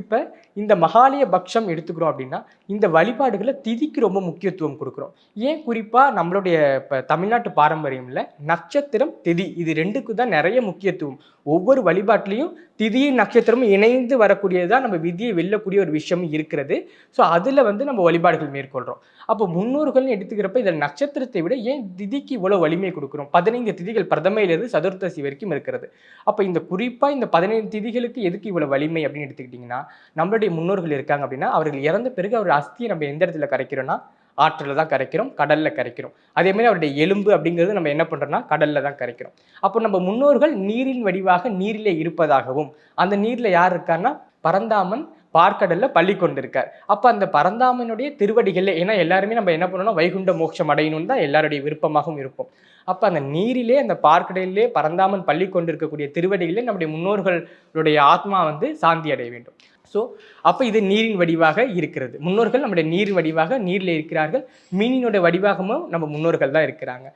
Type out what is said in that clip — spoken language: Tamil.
இப்போ இந்த மகாலய பக்ஷம் எடுத்துக்கிறோம் அப்படின்னா இந்த வழிபாடுகளை திதிக்கு ரொம்ப முக்கியத்துவம் கொடுக்குறோம். ஏன் குறிப்பாக நம்மளுடைய இப்போ தமிழ்நாட்டு பாரம்பரியம்ல நட்சத்திரம் திதி இது ரெண்டுக்கு தான் நிறைய முக்கியத்துவம். ஒவ்வொரு வழிபாட்டிலையும் திதியும் நட்சத்திரமும் இணைந்து வரக்கூடியது தான் நம்ம விதியை வெல்லக்கூடிய ஒரு விஷயம் இருக்கிறது. ஸோ அதில் வந்து நம்ம வழிபாடுகள் மேற்கொள்கிறோம் அப்போ முன்னோர்கள்னு எடுத்துக்கிறப்ப இதில் நட்சத்திரத்தை விட ஏன் திதிக்கு இவ்வளோ வலிமை கொடுக்குறோம்? பதினைந்து திதிகள் பிரதமையிலிருந்து சதுர்த்தசி வரைக்கும் இருக்கிறது. அப்போ இந்த குறிப்பாக இந்த பதினைந்து திதிகளுக்கு எதுக்கு இவ்வளோ வலிமை அப்படின்னு எடுத்துக்கிட்டிங்கன்னா நம்மளுடைய முன்னோர்கள் இருக்காங்க அப்படின்னா அவர்கள் இறந்த பிறகு அவர் அஸ்தியை நம்ம எந்த இடத்துல கரைக்கிறோன்னா ஆற்றில் தான் கரைக்கிறோம் கடலில் கரைக்கிறோம். அதே மாதிரி அவருடைய எலும்பு அப்படிங்கிறது நம்ம என்ன பண்ணுறோம்னா கடலில் தான் கரைக்கிறோம். அப்போ நம்ம முன்னோர்கள் நீரின் வடிவாக நீரிலே இருப்பதாகவும் அந்த நீரில் யார் இருக்காருன்னா பரந்தாமன் பார்க்கடல்ல பள்ளி கொண்டிருக்கார். அப்போ அந்த பரந்தாமனுடைய திருவடிகளில் ஏன்னா எல்லாருமே நம்ம என்ன பண்ணணும் வைகுண்ட மோட்சம் அடையணும்னு தான் எல்லாருடைய விருப்பமாகவும் இருப்போம். அப்போ அந்த நீரிலே அந்த பார்க்கடையிலே பரந்தாமன் பள்ளி கொண்டிருக்கக்கூடிய திருவடியிலே நம்முடைய முன்னோர்களுடைய ஆத்மா வந்து சாந்தி அடைய வேண்டும். ஸோ அப்போ இது நீரின் வடிவாக இருக்கிறது. முன்னோர்கள் நம்முடைய நீரின் வடிவாக நீரில் இருக்கிறார்கள். மீனினோட வடிவாகமும் நம்ம முன்னோர்கள் தான் இருக்கிறாங்க.